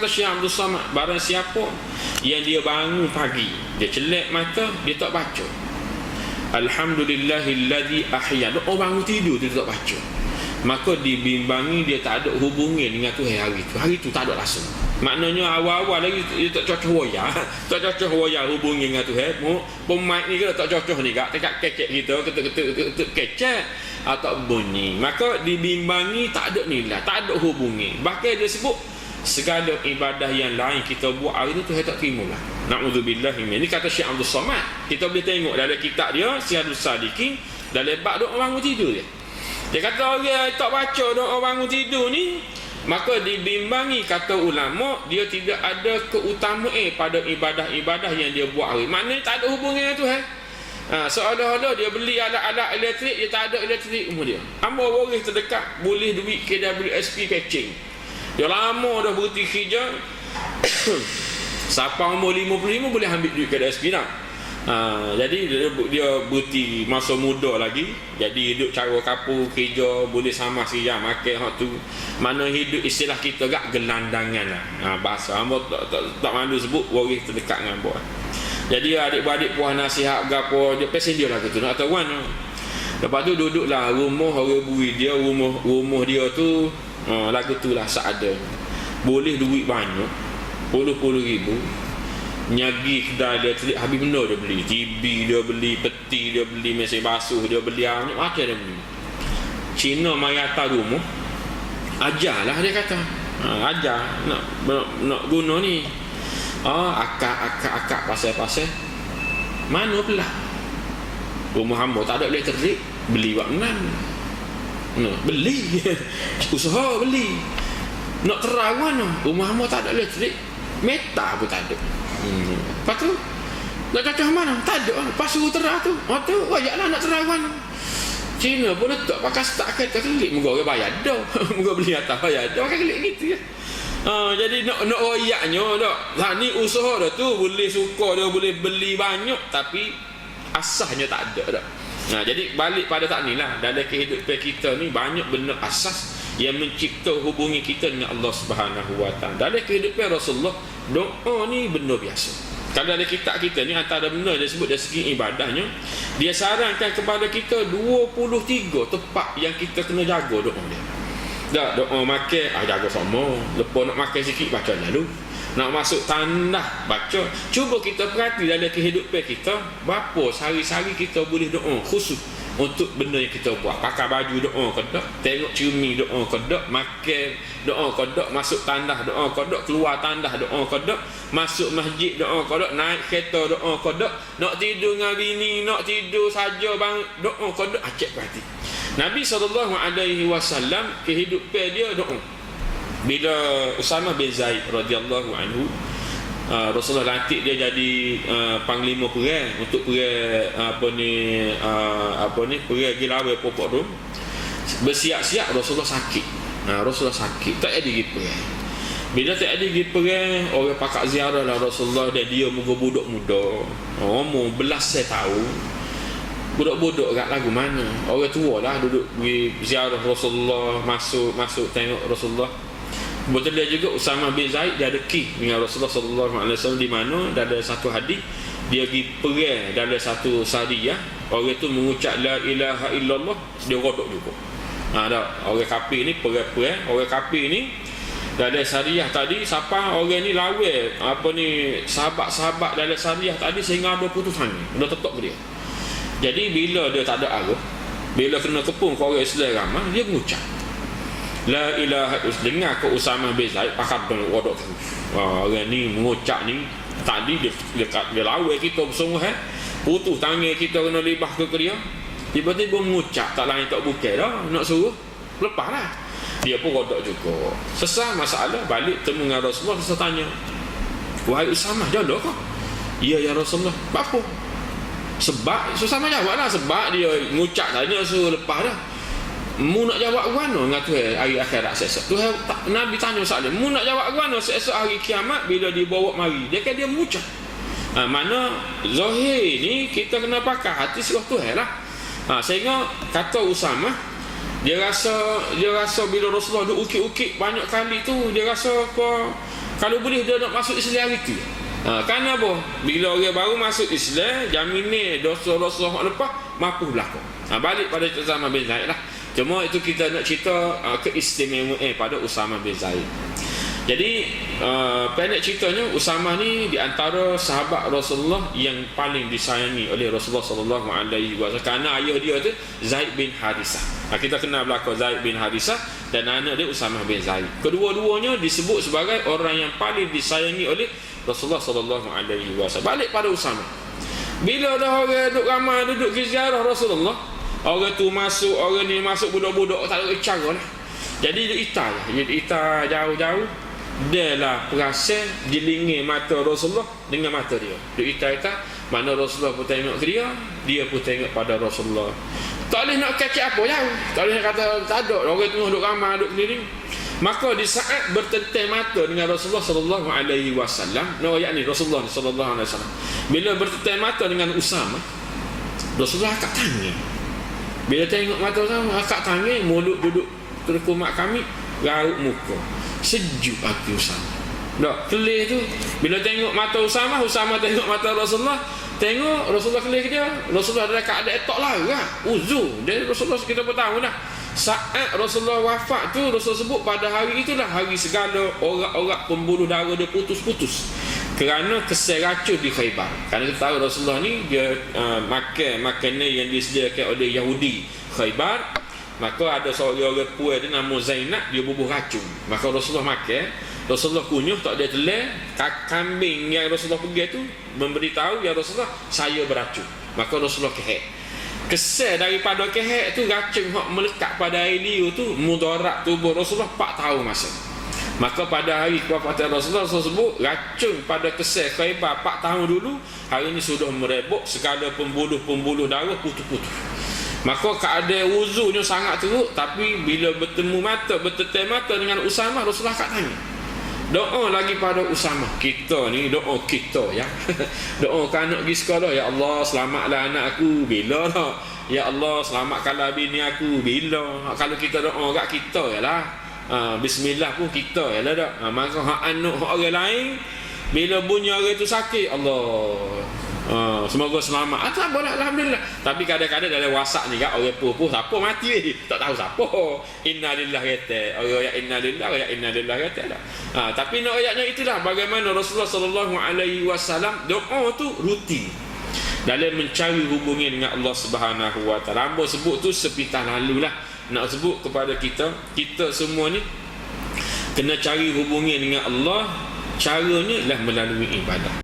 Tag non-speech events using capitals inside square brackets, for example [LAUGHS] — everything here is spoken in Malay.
kata Syekh Abdul Samad barang siapa yang dia bangun pagi dia celek mata dia tak baca. Alhamdulillahilladzi ahya. Orang bangun tidur dia tak baca. Maka dibimbangi dia tak ada hubungan dengan Tuhan hari tu. Hari tu tak ada langsung maknanya awal-awal lagi dia tak cocok waya [LAUGHS] tak cocok waya hubungi dengan Tuhan. Pemain ni ke tak cocok ni kak? Tekak kecek kita ketuk-ketuk kecek. Atau bunyi. Maka dibimbangi tak ada nilai tak ada hubungi. Bahkan dia sebut segala ibadah yang lain kita buat hari tu Tuhan tak terima lah. Na'udzubillah ini kata Syekh Abdul Somad. Kita boleh tengok dalam kitab dia Siyadul Sadiqin dalam bab doa bangun tidur dia. Dia kata orang tak baca doa bangun tidur ni Maka dibimbangi kata ulama Dia tidak ada keutamaan pada ibadah-ibadah yang dia buat hari. Maknanya tak ada hubungan dengan Tuhan. Ha, seolah-olah dia beli alat-alat elektrik Dia tak ada elektrik umur dia. Ambil waris terdekat Boleh duit KWSP patching Dia lama dah berhenti kerja. [COUGHS] Siapa umur 55 boleh ambil duit KWSP dah Ha, jadi dia, dia berhenti masa muda lagi. Jadi hidup cara kapur kerja boleh sama siang makan hak tu. Mana hidup istilah kita gak gelandangan lah. Ha, bahasa hamba tak, tak, tak mandu sebut waris terdekat dengan buat jadi adik-beradik puan nasihat gapo dia pesen dia lah tu nak tahu kan. Lepas tu duduklah rumah orang bui dia rumah rumah dia tu ha, lagu tu lah seadanya. Boleh duit banyak puluh-puluh ribu. Nyagi kedai dia telik habis benda dia beli TV dia beli peti dia beli mesin basuh dia beli banyak macam dia beli. Cina mari atas rumah ajarlah dia kata. Ha, ajar nak, nak, nak guna ni. Oh, akak akak akak pasal-pasal. Mana pula? Rumah hamba tak ada elektrik beli buat enam no, beli [LAUGHS] usaha beli nak terang mana rumah hamba tak ada elektrik meta pun tak ada Hmm. Lepas tu nak cacah mana? Tak ada. Lepas suruh terang tu. Oh tu wajaklah nak terang mana. Cina pun letak pakai stak kereta kelik. Moga orang bayar dah. [LAUGHS] Moga beli atas bayar dah. Pakai kelik gitu ya. Ha, jadi nak nak royaknya dak. Ha, ni usaha dah tu boleh suka dia boleh beli banyak tapi asasnya tak ada dak. Nah, jadi balik pada tak ni lah dalam kehidupan kita ni banyak benda asas yang mencipta hubungi kita dengan Allah Subhanahu Wa Taala. Dalam kehidupan Rasulullah doa ni benda biasa. Kalau ada kitab kita ni antara benda dia sebut dari segi ibadahnya dia sarankan kepada kita 23 tempat yang kita kena jaga doa dia. Tak doa makan ah jaga sama. Lepas nak makan sikit baca lalu nak masuk tanah baca. Cuba kita perhati dalam kehidupan kita berapa sehari-hari kita boleh doa khusus untuk benda yang kita buat. Pakai baju doa kodok tengok cermin doa kodok makan doa kodok masuk tandah doa kodok keluar tandah doa kodok masuk masjid doa kodok naik kereta doa kodok nak tidur dengan bini nak tidur saja bang doa kodok acek berarti Nabi SAW kehidupan dia doa bila Usama bin Zaid radhiyallahu anhu uh, Rasulullah lantik dia jadi uh, panglima perang untuk perang uh, apa ni uh, apa ni perang Gilawe Popok Rum bersiap-siap Rasulullah sakit. Uh, Rasulullah sakit tak ada pergi perang. Bila tak ada pergi perang orang pakak ziarah lah Rasulullah dan dia muka budak muda. Umur belas saya tahu budak-budak kat lagu mana? Orang tua lah duduk pergi ziarah Rasulullah masuk masuk tengok Rasulullah Betul dia juga Usama bin Zaid dia ada key dengan Rasulullah sallallahu alaihi wasallam di mana ada satu hadis dia pergi perang dalam satu sariyah orang itu mengucap la ilaha illallah dia rodok juga. Ha dah orang kafir ni perang-perang orang kafir ni dalam sariyah tadi siapa orang ni lawan apa ni sahabat-sahabat dalam sariyah tadi sehingga ada putus tangan dah tetap dia. Jadi bila dia tak ada arah bila kena kepung ke orang Islam ramah dia mengucap La ilaha illallah dengar ke Usama bin Zaid pakar dengan wadok tu. Wah, orang ni mengucap ni tadi dekat dia lawa kita bersungguh eh. Putus tangan kita kena libah ke dia. Tiba-tiba mengucap tak lain tak bukan dah nak suruh lepaslah. Dia pun rodok juga. Sesah masalah balik temu dengan Rasulullah saya tanya. Wahai Usama jodoh kau? Ya ya Rasulullah. Apa? Sebab Usama jawablah sebab dia mengucap tanya suruh lepas dah mu nak jawab mana dengan Tuhan hari akhirat esok Tuhan Nabi tanya soalan mu nak jawab mana esok hari kiamat bila dibawa mari? Dia kan dia mucah. Ha, mana Zohir ni kita kena pakai hati suruh Tuhan lah. Ha, sehingga kata Usama dia rasa dia rasa bila Rasulullah duk ukit-ukit banyak kali tu dia rasa apa kalau boleh dia nak masuk Islam hari tu. Ha, kan apa? Bila orang baru masuk Islam jaminan dosa-dosa lepas mampu berlaku ha, balik pada Usama bin Zaid lah cuma itu kita nak cerita uh, keistimewaan eh, pada Usama bin Zaid jadi uh, pendek ceritanya Usama ni di antara sahabat Rasulullah yang paling disayangi oleh Rasulullah sallallahu alaihi wasallam kerana ayah dia tu Zaid bin Harisah. Nah, kita kenal belakang Zaid bin Harisah dan anak dia Usama bin Zaid. Kedua-duanya disebut sebagai orang yang paling disayangi oleh Rasulullah sallallahu alaihi wasallam. Balik pada Usama. Bila dah orang duduk ramai duduk ziarah Rasulullah, orang tu masuk, orang ni masuk budak-budak tak ada cara lah. Jadi dia itar, dia itar jauh-jauh. Dia lah perasa dilingi mata Rasulullah dengan mata dia. Dia ita-ita mana Rasulullah pun tengok ke dia dia pun tengok pada Rasulullah. Tak boleh nak kacau apa jauh. Tak boleh kata tak ada. Orang tengah duduk ramai duduk keliling. Maka di saat bertentang mata dengan Rasulullah sallallahu alaihi wasallam no yakni Rasulullah sallallahu alaihi wasallam. Bila bertentang mata dengan Usama Rasulullah akak tangan bila tengok mata Usama akak tangan mulut duduk terkumat kami raut muka. Sejuk hati Usama. Tak, kelih tu. Bila tengok mata Usama Usama tengok mata Rasulullah tengok Rasulullah kelih dia. Rasulullah ada keadaan etok lah kan? Uzu dia Rasulullah kita pun tahu dah? Saat Rasulullah wafat tu Rasulullah sebut pada hari itulah hari segala orang-orang pembuluh darah dia putus-putus kerana kesel racun di Khaybar kerana kita tahu Rasulullah ni dia uh, makan makanan yang disediakan oleh Yahudi Khaybar Maka ada seorang orang puan dia nama Zainab dia bubuh racun. Maka Rasulullah makan, Rasulullah kunyuh tak ada telah, kambing yang Rasulullah pergi tu memberitahu ya Rasulullah saya beracun. Maka Rasulullah kehek. Kesal daripada kehek tu racun hak melekat pada air liu tu mudarat tubuh Rasulullah 4 tahun masa. Maka pada hari kewafatan Rasulullah SAW sebut racun pada kesal Khaybar 4 tahun dulu hari ini sudah merebok segala pembuluh-pembuluh darah putus-putus. Maka keadaan wuzunya sangat teruk Tapi bila bertemu mata Bertetai mata dengan Usama Rasulullah kat tanya Doa lagi pada Usama Kita ni doa kita ya. [LAUGHS] Doa kan anak pergi sekolah Ya Allah selamatlah anak aku. Bila lah Ya Allah selamatkanlah bini aku. Bila? Kalau kita doa kat kita ya lah ha, Bismillah pun kita ya lah tak ha, Maka hak anak hak orang lain Bila bunyi orang itu sakit Allah Uh, semoga selamat. Ah, tak boleh alhamdulillah. Tapi kadang-kadang dalam WhatsApp ni kan orang pupuh siapa mati ni. [LAUGHS] Tak tahu siapa. Innalillah kata. Orang ya innalillah, ya innalillah kata dah. Ha, tapi nak ayatnya itulah bagaimana Rasulullah sallallahu alaihi wasallam doa tu rutin dalam mencari hubungan dengan Allah Subhanahu wa taala. Ambo sebut tu sepitah lalulah nak sebut kepada kita, kita semua ni kena cari hubungan dengan Allah caranya lah melalui ibadah